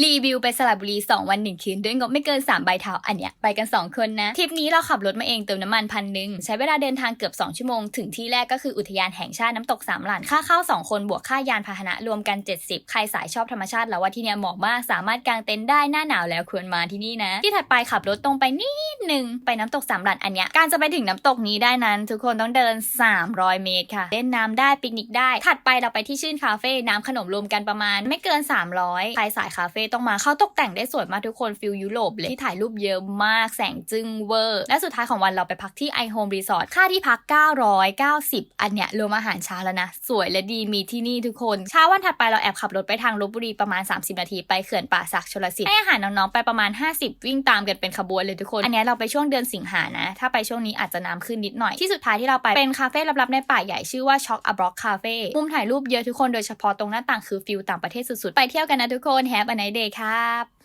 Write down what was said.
รีวิวไปสระบุรี 2 วัน 1 คืน ด้วยงบไม่เกิน 3 ใบเท้าอันเนี้ยไปกัน 2 คนนะ ทริปนี้เราขับรถมาเองเติมน้ำมันพันหนึ่งใช้เวลาเดินทางเกือบ 2 ชั่วโมง ถึงที่แรกก็คืออุทยานแห่งชาติน้ำตกสามหลาน ค่าเข้า 2 คนบวกค่ายานพาหนะรวมกัน 70 ใครสายชอบธรรมชาติแล้วว่าที่เนี้ยเหมาะมาก สามารถกางเต็นท์ได้หน้าหนาวแล้วควรมาที่นี่นะ ที่ถัดไปขับรถตรงไปนิดนึงไปน้ำตกสามหลานอันเนี้ยการจะไปถึงน้ำตกนี้ได้นั้น ทุกคนต้องเดิน 300 เมตรค่ะเล่นน้ำได้ปิกนิกได้ ถัดไปเราไปที่ชื่นคาเฟ่น้ำขนมรวมกันประมาณ ไม่เกิน 300ใครสายคาเฟ่ต้องมาเขาตกแต่งได้สวยมากทุกคนฟิลยุโรปเลยที่ถ่ายรูปเยอะมากแสงจึ้งเวอร์ และสุดท้ายของวันเราไปพักที่ไอโฮมรีสอร์ทค่าที่พัก 990 อันเนี้ยรวมอาหารเช้าแล้วนะ สวยและดีมีที่นี่ทุกคนเช้าวันถัดไปเราแอบขับรถไปทางลบบุรีประมาณ 30 นาทีไปเขื่อนป่าสักชลสิทธิ์ให้อาหารน้องๆไปประมาณ 50 วิ่งตามกันเป็นขบวนเลยทุกคน อันเนี้ยเราไปช่วงเดือนสิงหานะ ถ้าไปช่วงนี้อาจจะน้ำขึ้นนิดหน่อยที่สุดท้ายที่เราไปเป็นคาเฟ่ลับๆในป่าใหญ่ชื่อว่าช็อกอะบล็อกคาเฟ่มุมถ่ายรูปเยอะทุกคนโดยเฉพาะตรงหน้าต่างคือฟิลต่างประเทศสุดๆไปเที่ยวกันนะทุกคนแฮปอันไนเดย์ครับ